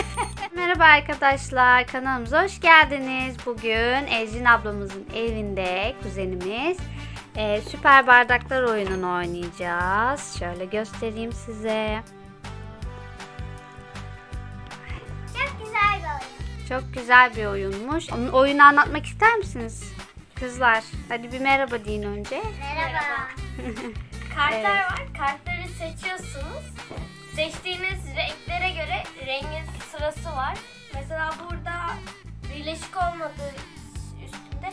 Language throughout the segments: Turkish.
Merhaba arkadaşlar, kanalımıza hoş geldiniz. Bugün Ecrin ablamızın evinde kuzenimiz e, süper bardaklar oyununu oynayacağız. Şöyle göstereyim size. Çok güzel bir oyun. Çok güzel bir oyunmuş. Onun oyunu anlatmak ister misiniz? Kızlar, hadi bir merhaba deyin önce. Merhaba. Kartlar Evet. var. Kartları seçiyorsunuz. Seçtiğiniz renklere göre rengin sırası var. Mesela burada birleşik olmadığı üstünde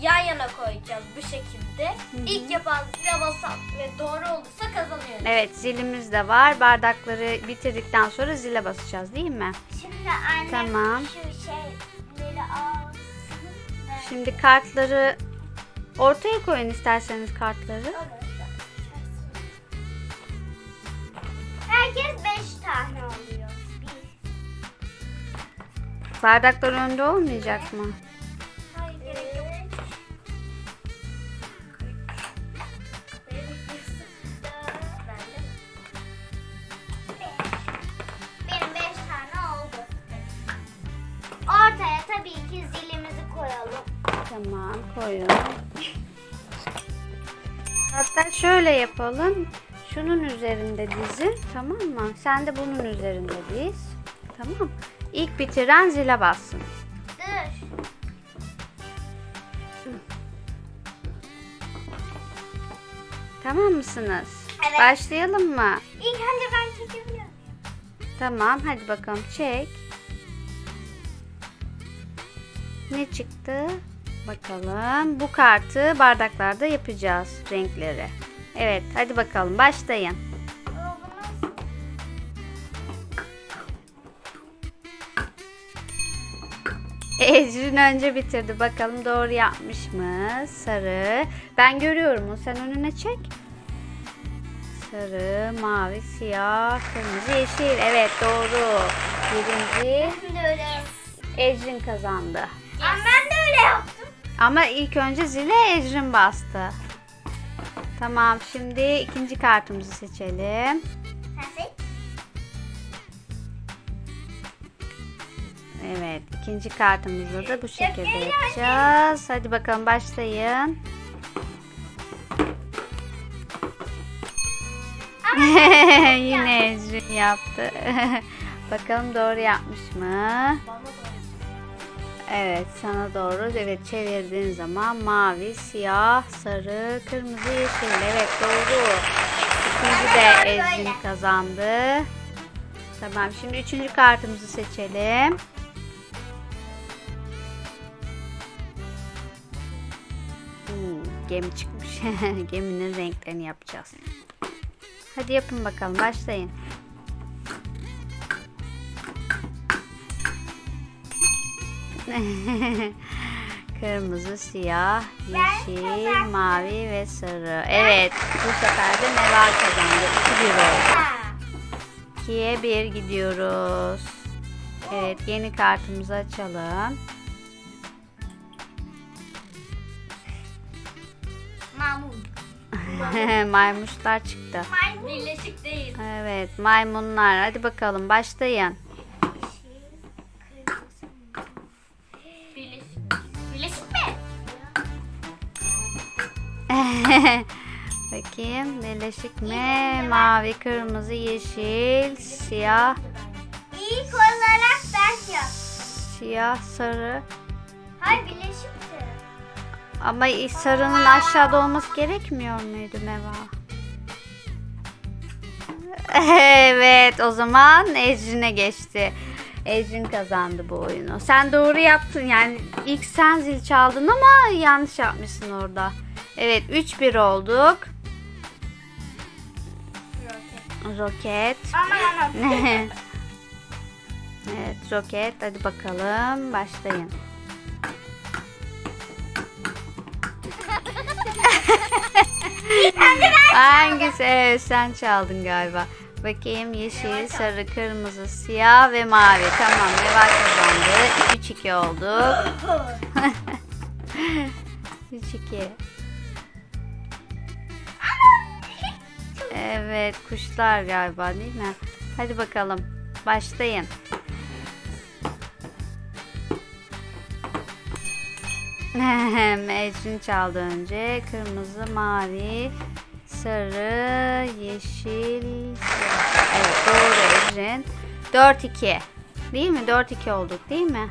yan yana koyacağız bu şekilde. İlk yapan zile basan ve doğru olursa kazanıyor. Evet, zilimiz de var. Bardakları bitirdikten sonra zile basacağız değil mi? Şimdi annem Tamam. şu şeyleri alsın. Şimdi kartları ortaya koyun isterseniz kartları. Herkes 5 tane oluyor. Bir. Bardaklar önde olmayacak mı? Hayır gerek yok. Bende. Benim 5 tane oldu. Ortaya tabii ki zilimizi koyalım. Tamam koyun. Hatta şöyle yapalım. Şunun üzerinde dizin. Tamam mı? Sen de bunun üzerinde diz. Tamam. İlk bitiren zile bassın. Dur. Tamam mısınız? Evet. Başlayalım mı? İlk önce ben çekebiliyorum. Tamam hadi bakalım çek. Ne çıktı? Bakalım. Bu kartı bardaklarda yapacağız renkleri. Evet hadi bakalım başlayın. Ecrin önce bitirdi. Bakalım doğru yapmış mı? Sarı. Ben görüyorum onu. Sen önüne çek. Sarı, mavi, siyah, kırmızı, yeşil. Evet doğru. Birinci. Ecrin kazandı. Ama ben de öyle yaptım. Ama ilk önce zile Ecrin bastı. Tamam şimdi ikinci kartımızı seçelim. Sen. Evet ikinci kartımızı da bu şekilde yapacağız. Hadi bakalım başlayın. Yine Ecrin yaptı. bakalım doğru yapmış mı? Bana. Evet sana doğru. Evet çevirdiğin zaman mavi, siyah, sarı, kırmızı, yeşil. Evet doğru. İkinci de. Ecrin kazandı. Tamam şimdi üçüncü kartımızı seçelim. Hmm, gemi çıkmış. Geminin renklerini yapacağız. Hadi yapın bakalım başlayın. Kırmızı, siyah, yeşil, mavi ve sarı. Evet, bu sefer de Neva kazandı. 2-1 oldu. Ha. 2'ye 1 gidiyoruz. Evet, yeni kartımızı açalım. Maymuşlar çıktı. Maymun. Birleşik değil. Evet, maymunlar. Hadi bakalım başlayın. Bakayım, birleşik mi? Mavi, kırmızı, yeşil, siyah, İlk olarak ben yap. siyah, sarı. Hayır birleşikti. Ama sarının aşağıda olması gerekmiyor muydu Meva? Evet o zaman Ecrin'e geçti. Ecrin kazandı bu oyunu. Sen doğru yaptın yani ilk sen zil çaldın ama yanlış yapmışsın orada. Evet 3-1 olduk. Roket. Aman aman. evet roket hadi bakalım başlayın. Hangisi? Evet sen çaldın galiba. Bakayım yeşil, sarı, kırmızı, siyah ve mavi. Tamam Neva kazandı. 3-2 oldu. 3-2. Evet kuşlar galiba değil mi? Hadi bakalım başlayın. Mecnun çaldı önce. Kırmızı, mavi, sarı, yeşil. Evet doğru Ecrin. 4-2. Değil mi? 4-2 olduk değil mi?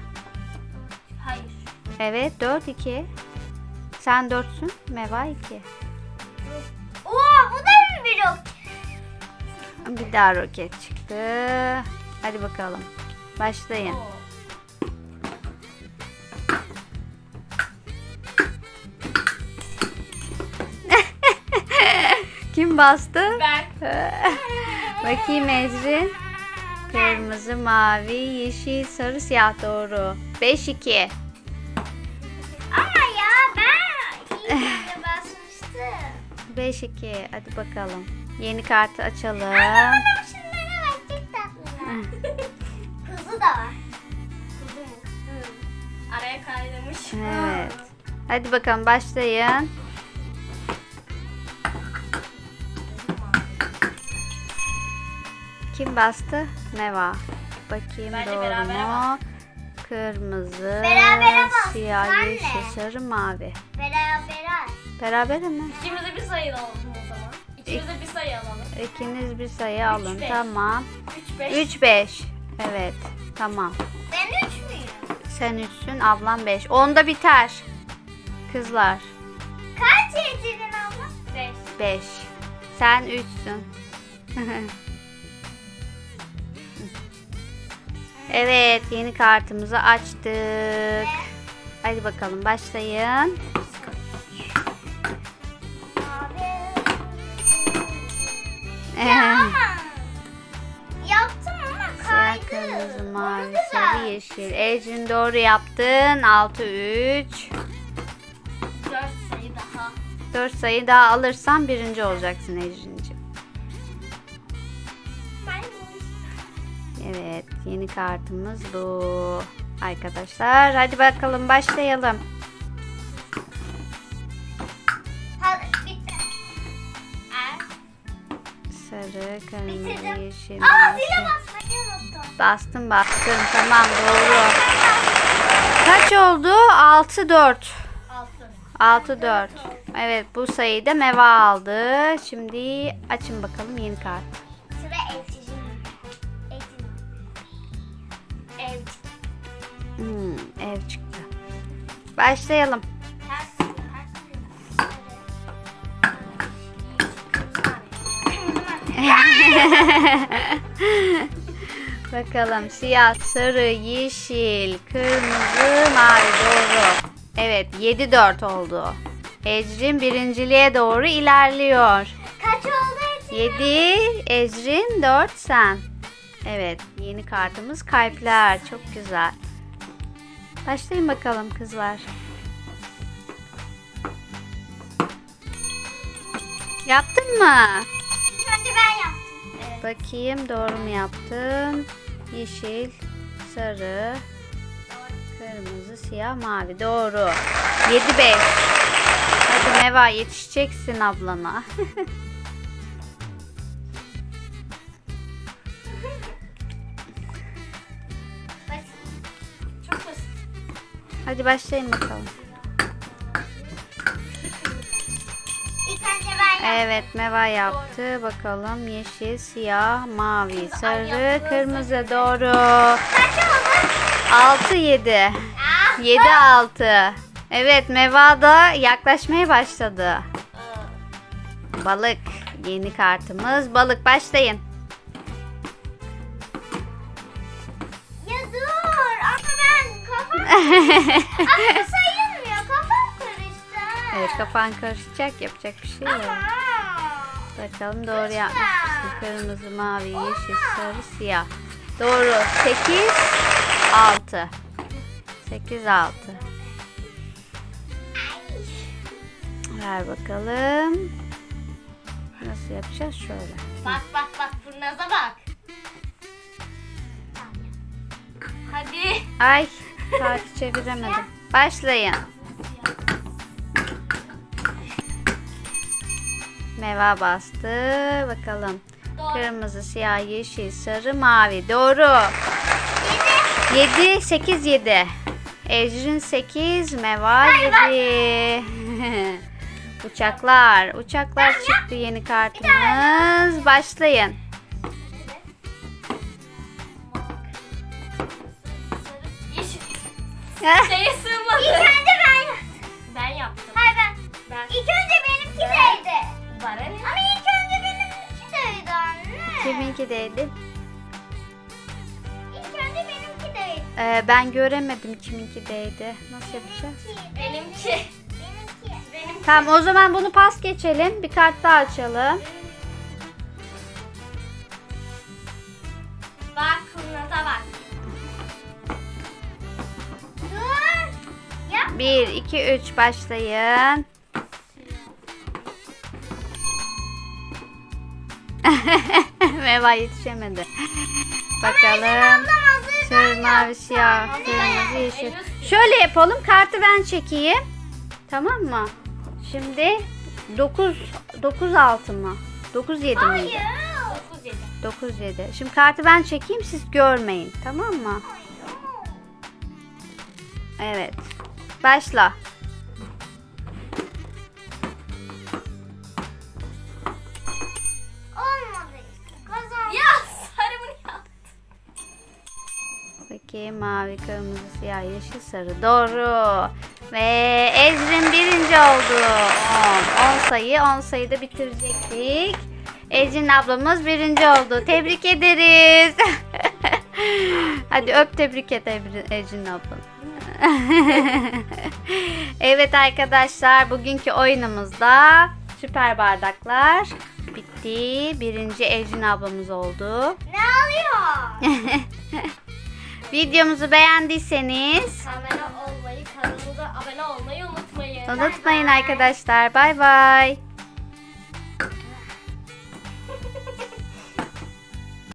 Hayır. Evet 4-2. Sen 4'sün. Meva 2. Bir daha roket çıktı. Hadi bakalım. Başlayın. Kim bastı? Ben. Bakayım Ecrin. Kırmızı, mavi, yeşil, sarı, siyah doğru. 5-2. Ama ya ben önce basmıştım. 5-2. Hadi bakalım. Yeni kartı açalım. Anne bana şunlara bak çok tatlılar. Kuzu da var. Kuzu mu? Araya kaynamış. Evet. Hadi bakalım başlayın. Kim bastı? Meva. Bakayım Bence doğru berabere mu? Kırmızı, Berabere siyah, yeşil, sarı, mavi. Beraber. Beraber mi? İkimize bir sayı alalım o zaman. İkimize bir sayı alalım. İkiniz bir sayı alın. beş. Tamam. 3 5. 3-5. Evet. Tamam. Ben üç müyüm? Sen 3'sün, ablam 5. Onda biter. Kızlar. Kaç yedirin abla? 5. 5. Sen 3'sün. evet, yeni kartımızı açtık. Hadi bakalım başlayın. Ya ama. Yaptım ama Siyah, kaydı. kırmızı, Onu mavi, sarı, yeşil. Ecrin doğru yaptın. 6-3. 4 sayı daha. 4 sayı daha alırsan birinci olacaksın Ecrin'ciğim. Evet, yeni kartımız bu. Arkadaşlar, hadi bakalım başlayalım. Sarı, kırmızı, yeşil, Aa zile basmayı unuttum. Bastım bastım. Tamam doğru. Kaç oldu? 6-4. 6. 6-4. Evet bu sayıyı da Meva aldı. Şimdi açın bakalım yeni kart. Sıra. Elçicim. Ev. Hmm, ev çıktı. Başlayalım. Bakalım siyah, sarı, yeşil, kırmızı, mavi doğru. Evet 7-4 oldu. Ecrin birinciliğe doğru ilerliyor. Kaç oldu elçicim? 7 Ecrin 4 sen. Evet yeni kartımız kalpler. Çok güzel. Başlayın bakalım kızlar. Yaptın mı? Önce ben. Bakayım doğru mu yaptın? Yeşil, sarı, kırmızı, siyah, mavi. Doğru. 7-5. Hadi Meva yetişeceksin ablana. Hadi başlayın bakalım. Evet Meva yaptı. Bakalım yeşil, siyah, mavi, sarı, kırmızı. Doğru. Kaç oldu? 6 7. Ah. 7 6. Evet Meva da yaklaşmaya başladı. Balık. Yeni kartımız balık. Başlayın. Ya dur ama ben kafam... Evet kafan karışacak. Yapacak bir şey yok. Bakalım doğru yapmış mısın? Kırmızı, mavi, yeşil, sarı, siyah. Doğru. 8 6. 8 6. Ver bakalım. Nasıl yapacağız? Şöyle. Bak bak bak Fırnaz'a bak. Hadi. Ay, saati çeviremedim. Başlayın. Meva bastı. Bakalım. Doğru. Kırmızı, siyah, yeşil, sarı, mavi. Doğru. 7, 8, 7. Ecrin 8, Meva 7. Uçaklar. Uçaklar çıktı yeni kartımız. Başlayın. Şeye sığmadı. İlk önce ben. Ben yaptım. Hayır ben. Ben. İlk önce benimkideydi. Bana ne? Ama ilk önce benimkideydi anne. Kiminkideydi? İlk önce benimkideydi. Ee, ben göremedim kiminkideydi. Nasıl yapacağız? Benimki. Benimki. Benim. Tamam o zaman bunu pas geçelim. Bir kart daha açalım. Bak Kurnaz'a bak. Dur. Ya. 1, 2, 3 başlayın. Meva yetişemedi. Bakalım. Sır mavi siyah, kırmızı yeşil. Şöyle yapalım. Kartı ben çekeyim. Tamam mı? Şimdi 9 9 6 mı? 9 7 Hayır. miydi? 9 7. 9 7. Şimdi kartı ben çekeyim siz görmeyin. Tamam mı? Evet. Başla. Bakayım mavi, kırmızı, siyah, yeşil, sarı. Doğru. Ve Ecrin birinci oldu. 10. 10 sayı. 10 sayıda bitirecektik. Ecrin ablamız birinci oldu. Tebrik ederiz. Hadi öp tebrik et Ecrin ablanı. evet arkadaşlar bugünkü oyunumuzda süper bardaklar bitti. Birinci Ecrin ablamız oldu. Ne alıyor? Videomuzu beğendiyseniz Kanala olmayı, kanalımıza abone olmayı unutmayın. unutmayın arkadaşlar. Bay bay.